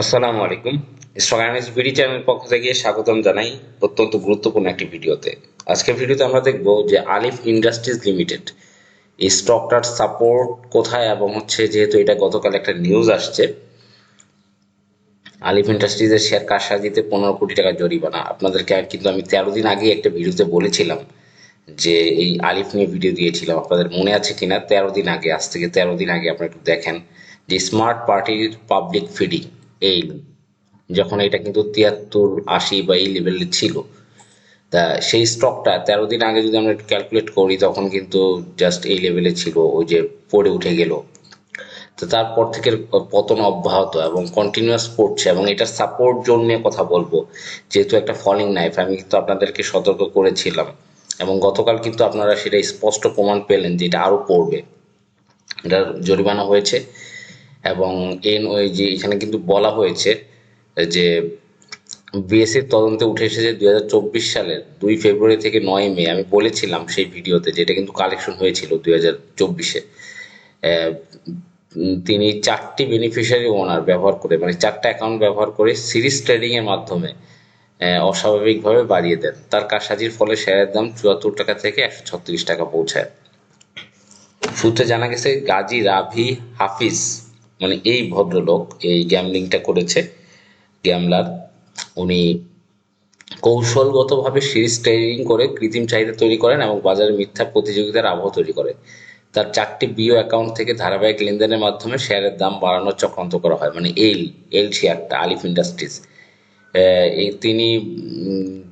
আসসালামু আলাইকুম। স্ট্রগানিস ভিডি চ্যানেলের পক্ষ থেকে স্বাগতম জানাই অত্যন্ত গুরুত্বপূর্ণ একটি ভিডিওতে। আজকের ভিডিওতে আমরা দেখব যে আলিফ ইন্ডাস্ট্রিজ লিমিটেড, এই স্টকটার সাপোর্ট কোথায় এবং হচ্ছে যেহেতু এটা গতকাল একটা নিউজ আসছে, আলিফ ইন্ডাস্ট্রিজের শেয়ার কারসাজিতে পনেরো কোটি টাকা জরিমানা। আপনাদেরকে কিন্তু আমি তেরো দিন আগে একটা ভিডিওতে বলেছিলাম যে এই আলিফ নিয়ে ভিডিও দিয়েছিলাম। আপনাদের মনে আছে কিনা? তেরো দিন আগে, আজ থেকে তেরো দিন আগে আপনারা একটু দেখেন যে স্মার্ট পার্টির পাবলিক ফিডিং। এই যখন এটা কিন্তু তিয়াত্তর আশি বা এই লেভেলে ছিল, তা সেই স্টকটা তেরো দিন আগে যদি আমরা ক্যালকুলেট করি, তখন কিন্তু জাস্ট এই লেভেলে ছিল, ওই যে পড়ে উঠে গেল। তো তারপর থেকে পতন অব্যাহত এবং কন্টিনিউয়াস পড়ছে এবং এটার সাপোর্ট জোন নিয়ে কথা বলব, যেহেতু একটা ফলিং নাইফ আমি কিন্তু আপনাদেরকে সতর্ক করেছিলাম এবং গতকাল কিন্তু আপনারা সেটা স্পষ্ট প্রমাণ পেলেন যে এটা আরও পড়বে। এটার জরিমানা হয়েছে। এবং এন ওই যে এখানে কিন্তু বলা হয়েছে যে বিএসসির তদন্তে উঠে এসেছে দুই হাজার চব্বিশ সালের দুই ফেব্রুয়ারি থেকে নয় মে, আমি বলেছিলাম সেই ভিডিওতে যেটা কিন্তু কালেকশন হয়েছিল দুই হাজার চব্বিশে। তিনি চারটি বেনিফিশিয়ারি ওনার ব্যবহার করে মানে চারটা অ্যাকাউন্ট ব্যবহার করে সিরিজ ট্রেডিংয়ের মাধ্যমে অস্বাভাবিকভাবে বাড়িয়ে দেন। তার কারসাজির ফলে শেয়ারের দাম চুয়াত্তর টাকা থেকে একশো ছত্রিশ টাকা পৌঁছায়। সূত্রে জানা গেছে, গাজী রাভি হাফিজ মানে এই ভদ্রলোক এই গ্যামলিংটা করেছে গ্যামলার উনি কৌশলগতভাবে সিরিজ ট্রেডিং করে কৃত্রিম চাহিদা তৈরি করেন এবং বাজারে মিথ্যা প্রতিযোগিতার আবহ তৈরি করে তার চারটি বিও অ্যাকাউন্ট থেকে ধারাবাহিক লেনদেনের মাধ্যমে শেয়ারের দাম বাড়ানোর চক্রান্ত করা হয় মানে এল এল শেয়ারটা আলিফ ইন্ডাস্ট্রিজ এই তিনি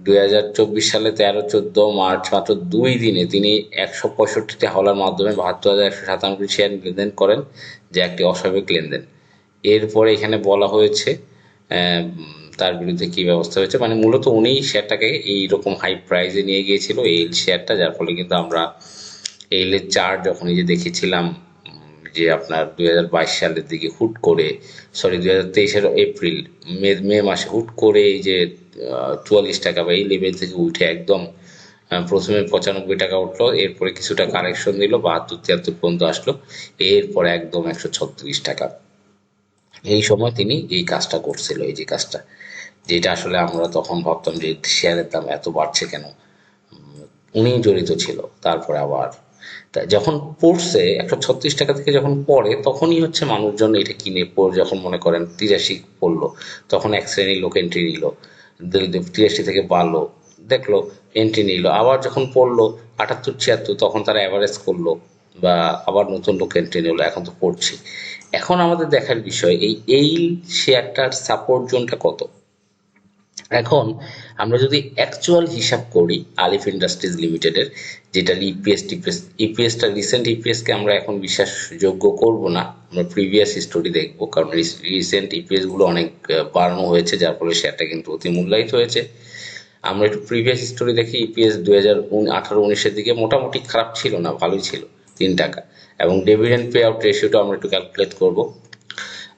দুই হাজার চব্বিশ সালে তেরো, চোদ্দ মার্চ মাত্র দুই দিনে তিনি একশো পঁয়ষট্টিটি হাওলার মাধ্যমে বাহাত্তর হাজার একশো সাতানব্বই শেয়ার লেনদেন করেন, যা একটি অস্বাভাবিক লেনদেন। এরপরে এখানে বলা হয়েছে তার বিরুদ্ধে কি ব্যবস্থা হয়েছে মানে মূলত উনি শেয়ারটাকে এইরকম হাই প্রাইজে নিয়ে গিয়েছিল, এই শেয়ারটা, যার ফলে কিন্তু আমরা এল এর চার্ট যখন এই যে দেখেছিলাম যে আপনার দুই হাজার বাইশ সালের দিকে হুট করে সরি দুই হাজার তেইশের এপ্রিল, মে মে মাসে হুট করে এই যে চুয়াল্লিশ টাকা বা এই লেভেল থেকে উঠে একদম প্রথমে পঁচানব্বই টাকা উঠল, এরপরে কিছুটা কারেকশন দিল বাহাত্তর, তিয়াত্তর পর্যন্ত আসলো, এরপরে একদম একশো ছত্রিশ টাকা। এই সময় তিনি এই কাজটা করছিল, এই যে কাজটা। যেটা আসলে আমরা তখন ভাবতাম যে শেয়ারের দাম এত বাড়ছে কেন? উনি জড়িত ছিল, তারপরে আবার তা যখন পড়ছে, একশো ছত্রিশ টাকা থেকে যখন পড়ে, তখনই হচ্ছে মানুষজন এটা কিনে পড়, যখন মনে করেন তিরাশি পড়ল, তখন এক শ্রেণির লোক এন্ট্রি নিল। তিরাশি থেকে বাড়লো দেখল এন্ট্রি নিল। আবার যখন পড়ল, আটাত্তর, ছিয়াত্তর, তখন তারা অ্যাভারেজ করল বা আবার নতুন লোক এন্ট্রি নিলো, এখন তো পড়ছি। এখন আমাদের দেখার বিষয়, এই এই শেয়ারটার সাপোর্ট জোনটা কত? এখন আমরা যদি অ্যাকচুয়াল হিসাব করি আলিফ ইন্ডাস্ট্রিজ লিমিটেডের, যেটা ইপিএস টিপিএস ইপিএসটা রিসেন্ট ইপিএসকে আমরা এখন বিশ্বাসযোগ্য করব না, আমরা প্রিভিয়াস হিস্টোরি দেখব, কারণ রিসেন্ট ইপিএসগুলো অনেক বাড়ানো হয়েছে, যার ফলে শেয়ারটা কিন্তু অতি মূল্যায়িত হয়েছে। আমরা একটু প্রিভিয়াস হিস্টোরি দেখি ইপিএস দু হাজার আঠারো উনিশের দিকে মোটামুটি খারাপ ছিল না, ভালোই ছিল, তিন টাকা। এবং ডিভিডেন্ড পে আউট রেশিওটা আমরা একটু ক্যালকুলেট করব।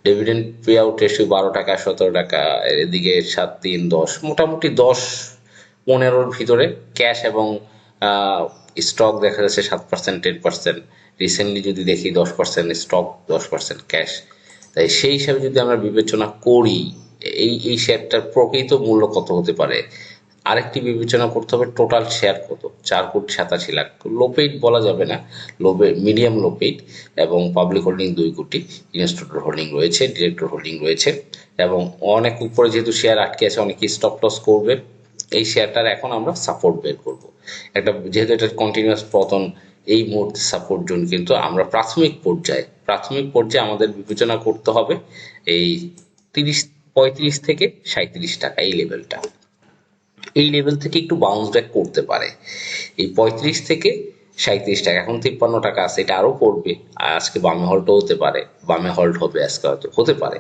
ডিভিডেন্ড পে আউট রেশিও বারো টাকা, সতেরো টাকা, এদিকে সাত, তিন, দশ, মোটামুটি দশ, পনেরোর ভিতরে ক্যাশ এবং স্টক দেখা যাচ্ছে সাত পার্সেন্ট টেন পার্সেন্ট রিসেন্টলি যদি দেখি দশ পার্সেন্ট স্টক দশ পার্সেন্ট ক্যাশ তাই সেই হিসাবে যদি আমরা বিবেচনা করি, এই এই শেয়ারটার প্রকৃত মূল্য কত হতে পারে? আরেকটি বিবেচনা করতে হবে টোটাল শেয়ার কত? চার কোটি সাতাশি লাখ। লোপেইট বলা যাবে না। লোপে মিডিয়াম লোপেইট এবং পাবলিক হোল্ডিং দুই কোটি। ইনস্টিটিউট হোল্ডিং রয়েছে ডিরেক্টর হোল্ডিং রয়েছে এবং অনেক উপরে যেহেতু শেয়ার আটকে আছে অনেকে স্টপ লস করবে। এই শেয়ারটার এখন আমরা সাপোর্ট বের করব। একটা, যেহেতু এটা কন্টিনিউয়াস পতন, এই মুহূর্তে সাপোর্ট জোন কিন্তু আমরা প্রাথমিক পর্যায়ে প্রাথমিক পর্যায়ে আমাদের বিবেচনা করতে হবে এই তিরিশ, পঁয়ত্রিশ থেকে সাঁত্রিশ টাকা এই লেভেলটা এই লেভেল থেকে একটু বাউন্স ব্যাক করতে পারে। এই পঁয়ত্রিশ থেকে সাঁত্রিশ টাকা, এখন তিপ্পান্ন টাকা আছে, এটা আরও পড়বে। আর আজকে বামে হল্টও হতে পারে, বামে হল্ট হবে আজকে হয়তো, হতে পারে।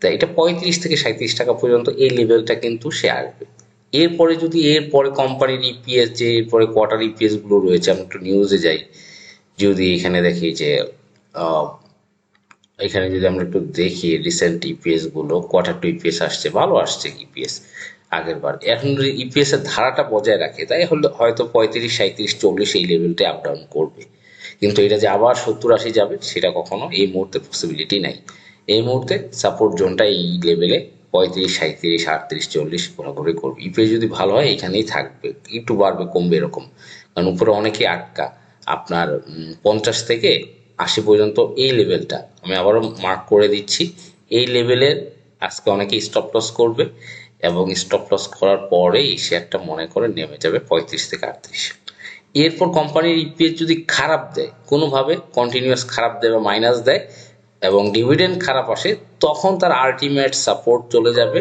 তা এটা পঁয়ত্রিশ থেকে সাঁত্রিশ টাকা পর্যন্ত এই লেভেলটা কিন্তু সে আসবে। এরপরে যদি, এরপরে কোম্পানির ইপিএস যে এরপরে কোয়ার্টার ইপিএসগুলো রয়েছে, আমি একটু নিউজে যাই। যদি এখানে দেখি যে এখানে যদি আমরা একটু দেখি রিসেন্ট ইপিএসগুলো কোয়ার্টার টু ইপিএস আসছে, ভালো আসছে ইপিএস আগের বার। এখন ইপিএস এর ধারাটা বজায় রাখে, তাই হলে হয়তো পঁয়ত্রিশ সাঁত্রিশ চল্লিশ এই লেভেলটা আপ ডাউন করবে। কিন্তু এটা যে আবার সত্তর, আশি যাবে, সেটা কখনো এই মুহূর্তে পসিবিলিটি নাই। এই মুহূর্তে সাপোর্ট জোনটা এই লেভেলে পঁয়ত্রিশ সাঁত্রিশ আটত্রিশ, চল্লিশ ঘোরাঘুরি করবে। ইপিএস যদি ভালো হয়, এখানেই থাকবে। একটু বাড়বে, কমবে এরকম। কারণ উপরে অনেকেই আটকা। আপনার পঞ্চাশ থেকে আশি পর্যন্ত এই লেভেলটা আমি আবারও মার্ক করে দিচ্ছি। এই লেভেলের আজকে অনেকেই স্টপ লস করবে। এবং স্টপ লস করার পরেই শেয়ারটা মনে করে নেমে যাবে পঁয়ত্রিশ থেকে আটত্রিশ। এরপর কোম্পানির ইপিএস যদি খারাপ দেয়, কোনোভাবে কন্টিনিউয়াস খারাপ দেয় বা মাইনাস দেয় এবং ডিভিডেন্ড খারাপ আসে, তখন তার আলটিমেট সাপোর্ট চলে যাবে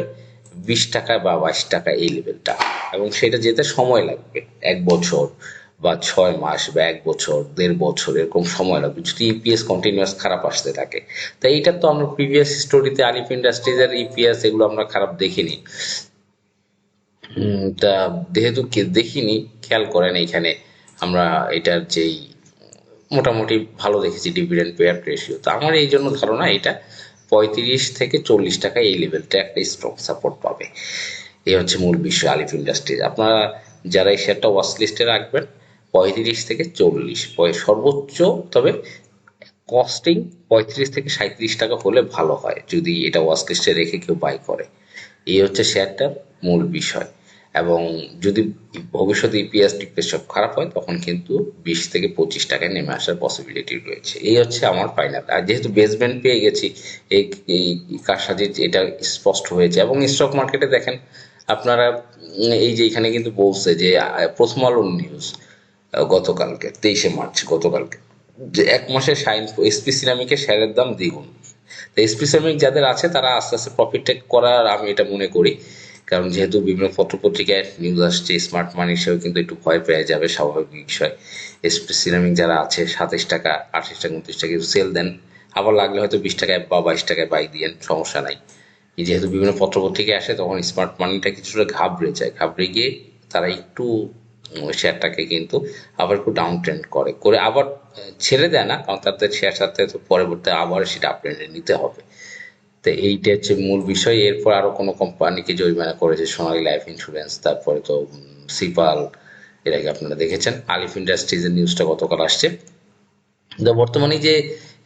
বিশ টাকা বা বাইশ টাকা এই লেভেলটা এবং সেটা যেতে সময় লাগবে, এক বছর। বা ছয় মাস বা এক বছর, দেড় বছর এরকম সময় লাগবে যদি ইপিএস কন্টিনিউয়াস খারাপ আসতে থাকে। তাই এইটা তো আমরা প্রিভিয়াস স্টোরিতে আলিফ ইন্ডাস্ট্রিজের ইপিএস এগুলো আমরা খারাপ দেখিনি। তা যেহেতু দেখিনি, খেয়াল করেন এখানে আমরা এটার যেই মোটামুটি ভালো দেখেছি ডিভিডেন্ড পেয়ার রেশিও তো আমার এই জন্য ধারণা এটা পঁয়ত্রিশ থেকে চল্লিশ টাকা এই লেভেলটা একটা স্ট্রং সাপোর্ট পাবে। এই হচ্ছে মূল বিষয় আলিফ ইন্ডাস্ট্রিজ আপনারা যারা এই শেয়ারটা ওয়াচ লিস্টে রাখবেন পঁয়ত্রিশ থেকে চল্লিশ। সর্বোচ্চ, তবে কস্টিং পঁয়ত্রিশ থেকে সাঁত্রিশ টাকা হলে ভালো হয়, যদি এটা ওয়াচ লিস্টে রেখে কেউ বাই করে। এই হচ্ছে শেয়ারটার মূল বিষয়। এবং যদি ভবিষ্যতে ইপিএস টিপিএস সব খারাপ হয়, তখন কিন্তু বিশ থেকে পঁচিশ টাকায় নেমে আসার পসিবিলিটি রয়েছে। এই হচ্ছে আমার ফাইনাল আর যেহেতু বেসমেন্ট পেয়ে গেছি, এই এই কারসাজি এটা স্পষ্ট হয়েছে। এবং স্টক মার্কেটে দেখেন, আপনারা, এই যে এখানে কিন্তু বলছে যে প্রথম আলোর নিউজ গতকালকে, তেইশে মার্চ গতকালকে। যে এক মাসে সাইন এসপি সিরামিকের শেয়ারের দাম দ্বিগুণ। তো এসপি সিরামিক যাদের আছে, তারা আস্তে আস্তে প্রফিট টেক করার আমি এটা মনে করি। কারণ যেহেতু বিভিন্ন পত্রপত্রিকায় নিউজ আসছে স্মার্ট মানি হিসেবে কিন্তু একটু ভয় পেয়ে যাবে, স্বাভাবিক বিষয়। এসপি সিরামিক যারা আছে, সাতাশ টাকা, আঠাশ টাকা, উনত্রিশ টাকা সেল দেন। আবার লাগলে হয়তো বিশ টাকায় বা বাইশ টাকায় বাই দিয়েন সমস্যা নাই। যেহেতু বিভিন্ন পত্রপত্রিকায় আসে, তখন স্মার্ট মানিটা কিছুটা ঘাবড়ে যায়। ঘাবড়ে গিয়ে তারা একটু শেয়ারটাকে কিন্তু আবার একটু ডাউন ট্রেন্ড করে। করে আবার ছেড়ে দেয় না, কারণ তাতে শেয়ার সাথে তো পরবর্তী আবার সেটা আপট্রেন্ডে নিতে হবে। তো এইটা হচ্ছে মূল বিষয়। এরপর আরও কোনো কোম্পানিকে জরিমানা করেছে সোনালী লাইফ ইন্স্যুরেন্স তারপরে তো সিপাল আগে আপনারা দেখেছেন, আলিফ ইন্ডাস্ট্রিজের নিউজটা গতকাল আসছে। তো বর্তমানে যে,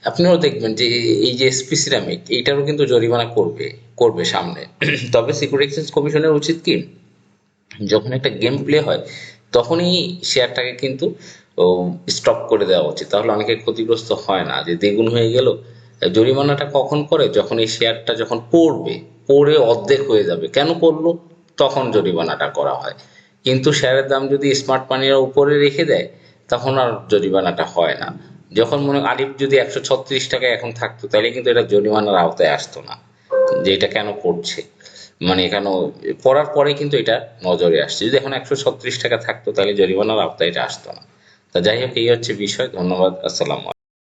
আপনিও দেখবেন যে, এই যে এসপি সিরামিক এইটারও কিন্তু জরিমানা করবে করবে সামনে। তবে সিকিউরিটি এক্সচেঞ্জ কমিশনের উচিত কি? যখন একটা গেম প্লে হয় তখনই শেয়ারটাকে কিন্তু স্টপ করে দেওয়া উচিত। তাহলে অনেকে ক্ষতিগ্রস্ত হয় না। যে দ্বিগুণ হয়ে গেল, জরিমানাটা কখন করে? যখন এই শেয়ারটা যখন পড়বে, পড়ে অর্ধেক হয়ে যাবে। কেন পড়ল? তখন জরিমানাটা করা হয়। কিন্তু শেয়ারের দাম যদি স্মার্ট মানির উপরে রেখে দেয়, তখন আর জরিমানাটা হয় না। যখন মনে, আলিফ যদি একশো ছত্রিশ টাকায় এখন থাকতো, তাহলে কিন্তু এটা জরিমানার আওতায় আসতো না। যে এটা কেন পড়ছে মানে এখানে পড়ার পরে কিন্তু এটা নজরে আসছে। যদি এখন একশো ছত্রিশ টাকা থাকতো, তাহলে জরিমানার আওতায় এটা আসতো না। তা যাই হোক, এই হচ্ছে বিষয়। ধন্যবাদ। আসসালাম